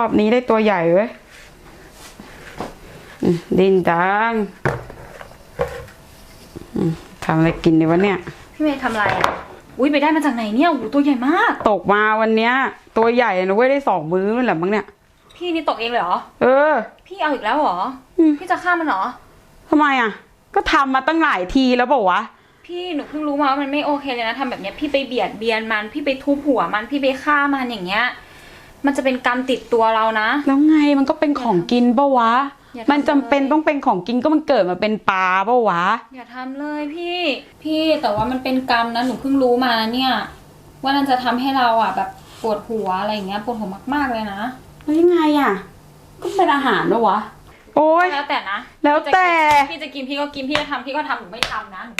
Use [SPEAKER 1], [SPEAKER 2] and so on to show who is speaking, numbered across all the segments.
[SPEAKER 1] อบนี้ได้ตัวใหญ่เว้ยอืมดินจังอืมทำอะไรกินดีวะเนี่ย
[SPEAKER 2] พี่เมย์ทำอะไรอะ อุ้ยไปได้มาจากไหนเนี่ยโอ้โหตัวใหญ่มาก
[SPEAKER 1] ตกมาวันเนี้ย ตัวใหญ่นะเว้ยได้สองมื้อเลยแหละมั้งเนี่ย
[SPEAKER 2] พี่นี่ตกเองเลยเหรอ
[SPEAKER 1] เออ
[SPEAKER 2] พี่เอาอีกแล้วเหรอ
[SPEAKER 1] อืม
[SPEAKER 2] พี่จะฆ่ามันเหรอ
[SPEAKER 1] ทำไมอะ ก็ทำมาตั้งหลายทีแล้วเปล่าวะ
[SPEAKER 2] พี่หนูเพิ่งรู้มาว่ามันไม่โอเคเลยนะทำแบบเนี้ยพี่ไปเบียดเบียนมันพี่ไปทุบหัวมันพี่ไปฆ่ามันอย่างเงี้ย มันจะเป็นกรรมติดตัวเรานะ
[SPEAKER 1] แล้วไงมันก็เป็นของกินปะวะ
[SPEAKER 2] อย่าทำ
[SPEAKER 1] มันจำเป็น
[SPEAKER 2] เลย
[SPEAKER 1] ต้องเป็นของกินก็มันเกิดมาเป็นปลาปะวะ
[SPEAKER 2] อย่าทำเลยพี่ พี่แต่ว่ามันเป็นกรรมนะหนูเพิ่งรู้มาเนี่ย ว่ามันจะทำให้เราอะ แบบปวดหัวอะไรอย่างเงี้ยปวดหัวมากๆเลยนะ
[SPEAKER 1] แล้วยังไงอะ ก็เป็นอาหารปะวะ โอ้ย
[SPEAKER 2] แล้วแต่นะ
[SPEAKER 1] แล้วแต่
[SPEAKER 2] พี่จะกินพี่ก็กินพี่จะทำพี่ก็ทำหนูไม่ทำนะหนู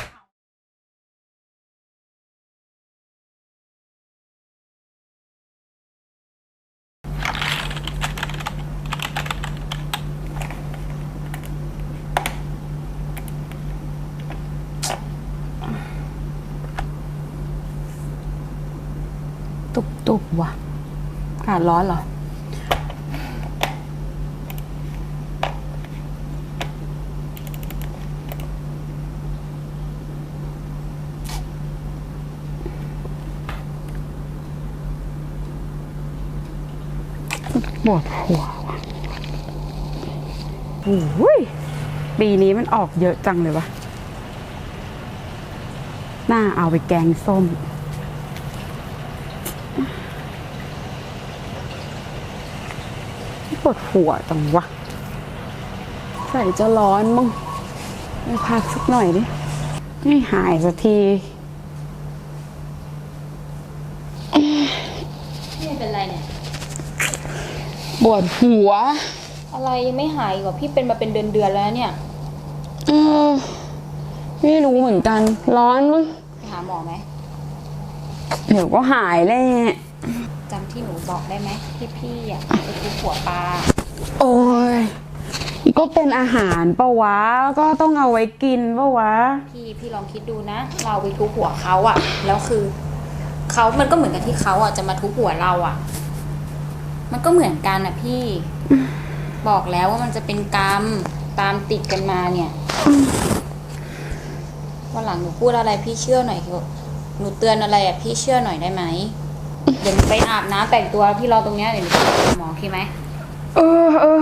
[SPEAKER 1] ตุบตุบว่ะอากาศร้อนเหรอ ปวดหัวว่ะโอ้ยปีนี้มันออกเยอะจังเลยวะ น่าเอาไปแกงส้ม ปวดหัวจังวะ ใส่จะร้อนมั้งไปพักสักหน่อยดิไม่หายสักที
[SPEAKER 2] พี่เป็นไรเนี่ย
[SPEAKER 1] ปวดหัว
[SPEAKER 2] อะไรยังไม่หายอีกว่าพี่เป็นมาเป็นเดือนเดือนๆแล้วเนี่ย
[SPEAKER 1] เออ ไม่รู้เหมือนกัน ร้อนมั้ง
[SPEAKER 2] ไปหาหมอไหม
[SPEAKER 1] เดี๋ยวก็หายแหละ
[SPEAKER 2] จำที่หนูบอกได้ไหมที่พี่อะไปทุบหัวปลา
[SPEAKER 1] โอ้ยก็เป็นอาหารปะวะ ก็ต้องเอาไว้กินปะวะ
[SPEAKER 2] พี่พี่ลองคิดดูนะ เราไปทุบหัวเขาอะ แล้วคือเขามันก็เหมือนกับที่เขาอะจะมาทุบหัวเราอะ มันก็เหมือนกันอะพี่ บอกแล้วว่ามันจะเป็นกรรมตามติดกันมาเนี่ยวันหลังหนูพูดอะไรพี่เชื่อหน่อยเถอะ หนูเตือนอะไรอะพี่เชื่อหน่อยได้ไหม เดี๋ยวไปอาบน้ำแต่งตัวพี่รอตรงเนี้ยเดี๋ยวหนูไปหาหมอคิดไหม
[SPEAKER 1] เออเออ